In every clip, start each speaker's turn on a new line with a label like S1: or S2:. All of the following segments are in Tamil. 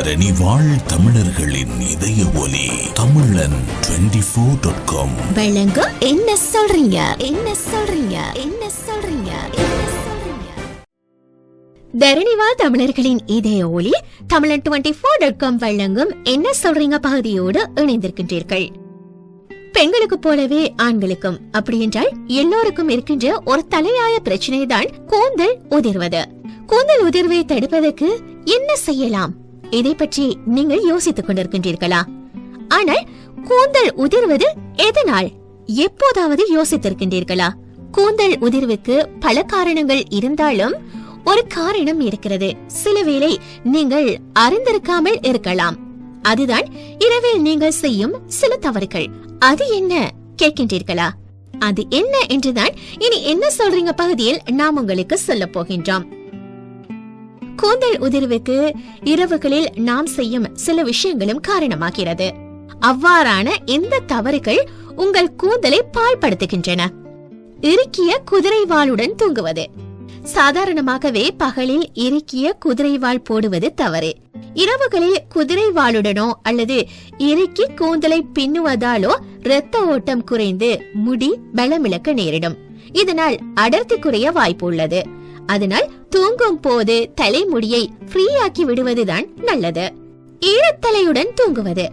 S1: தரணி வாழ் தமிழர்களின் இதய ஒலி தமிழன் டுவெண்டி ஃபோர் டாட் காம்
S2: வழங்கும் என்ன சொல்றீங்க? என்ன சொல்றீங்க? என்ன சொல்றீங்க? தரணிவா தமிழர்களின் இதய ஒளி தமிழன் டுவெண்டி ஃபோர் டாட் காம் வழங்கும் என்ன சொல்றீங்க பகுதியோடு இணைந்திருக்கின்றீர்கள். பெண்களுக்கு போலவே ஆண்களுக்கும் அப்படி என்றால் எல்லோருக்கும் இருக்கின்ற ஒரு தலையாய பிரச்சனை தான் கூந்தல் உதிர்வது. கூந்தல் உதிர்வை தடுப்பதற்கு என்ன செய்யலாம்? இதை பற்றி நீங்கள் யோசித்துக் கொண்டிருக்கின்றீர்களா? ஆனால் கூந்தல் உதிர்வது எதனால்? எப்போதாவது யோசித்திருக்கின்றீர்களா? கூந்தல் உதிர்வுக்கு பல காரணங்கள் இருந்தாலும் ஒரு காரணம் இருக்கிறது. சிலவேளை நீங்கள் அறிந்திருக்காமல் இருக்கலாம். அதுதான் இரவில் நீங்கள் செய்யும் சில தவறுகள். அது என்ன? கேட்கின்றீர்களா? அது என்ன என்றுதான் இனி என்ன சொல்றீங்க பகுதியில் நாம் உங்களுக்கு சொல்ல போகின்றோம். கூந்தல் உதிர்வுக்கு இரவுகளில் நாம் செய்யும் சில விஷயங்களும் காரணமாகிறது. அவ்வாறான இந்த தவறுகள் உங்கள் கூந்தலை பாழ்படுத்துகின்றன. இறுக்கிய குதிரை வாளுடன் தூங்குவது. சாதாரணமாகவே பகலில் இறுக்கிய குதிரைவாள் போடுவது தவறு. இரவுகளில் குதிரை வாளுடனோ அல்லது இறுக்கி கூந்தலை பின்னுவதாலோ இரத்த ஓட்டம் குறைந்து முடி பலமிழக்க நேரிடும். இதனால் அடர்த்தி குறைய வாய்ப்பு உள்ளது. அதனால் தூங்கும் போது தலைமுடியை ஃப்ரீயாக்கி விடுவதுதான் நல்லது. ஈரத்தலையுடன் தூங்குவது.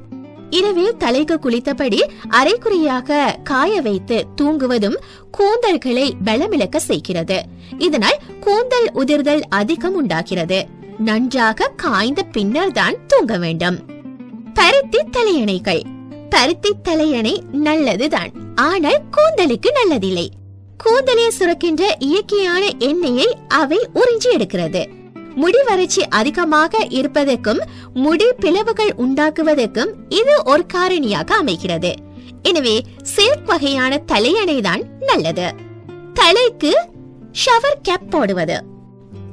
S2: இரவில் தலைக்கு குளித்தபடி அரைக்குறையாக காய வைத்து தூங்குவதும் கூந்தல்களை பலமிழக்க செய்கிறது. இதனால் கூந்தல் உதிர்தல் அதிகம் உண்டாகிறது. நன்றாக காய்ந்த பின்னர் தான் தூங்க வேண்டும். பருத்தி தலையணைகள். பருத்தி தலையணை நல்லதுதான். ஆனால் கூந்தலுக்கு நல்லதில்லை. கூந்தலில் சுரக்கின்ற இயற்கையான எண்ணெயை அவை உறிஞ்சி எடுக்கிறது. முடி வறட்சி அதிகமாக இருப்பதற்கும் முடி பிளவுகள் உண்டாக்குவதற்கும் இது ஒரு காரணியாக அமைகிறது. எனவே சில்க் வகையான தலையணை தான் நல்லது. தலைக்கு ஷவர் கேப் போடுவது.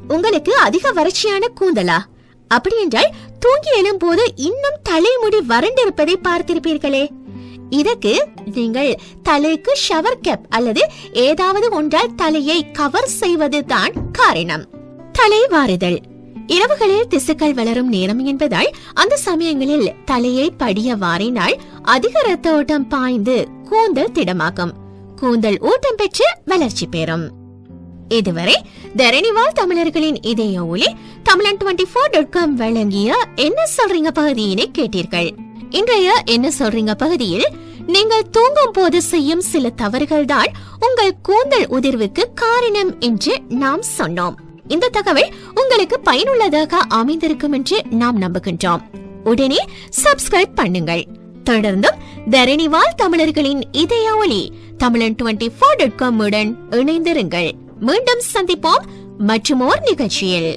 S2: உங்களுக்கு அதிக வறட்சியான கூந்தலா? அப்படி என்றால் தூங்கி எழும்போது இன்னும் தலைமுடி வறண்டிருப்பதை பார்த்திருப்பீர்களே. இதற்கு நீங்கள் தலைக்கு ஷவர் கேப் அல்லது ஏதாவது ஒன்றால் தலையை கவர் செய்வது தான் காரணம். தலை வாருதல். இரவுகளில் திசுக்கள் வளரும் நேரம் என்பதால் அந்த சமயங்களில் தலையை படிய வாரினால் அதிக ரத்த ஓட்டம் பாய்ந்து கூந்தல் திடமாகும். கூந்தல் ஊட்டம் பெற்று வளர்ச்சி பெறும். இதுவரை தரணிவால் தமிழர்களின் இதய ஒளி தமிழன் டுவெண்டி ஃபோர் டாட் காம் வழங்கிய என்ன சொல்றீங்க பகுதியினை கேட்டீர்கள். இன்றைய என்ன சொல்றீங்க பகுதியில்? நீங்கள் தூங்கும் போது செய்யும் சில தவறுகள் தான் உங்கள் கூந்தல் உதிர்வுக்கு காரணம் என்று நாம் சொன்னோம். இந்த தகவல் உங்களுக்கு பயனுள்ளதாக அமைந்திருக்கும் என்று நாம் நம்புகின்றோம். உடனே சப்ஸ்கிரைப் பண்ணுங்கள். தொடர்ந்தும் தரணிவால் தமிழர்களின் இதய ஒளி தமிழன் டுவெண்டி ஃபோர் டாட் காம் உடன் இணைந்திருங்கள். மீண்டும் சந்திப்போம் மற்றும் ஓர் நிகழ்ச்சியில்.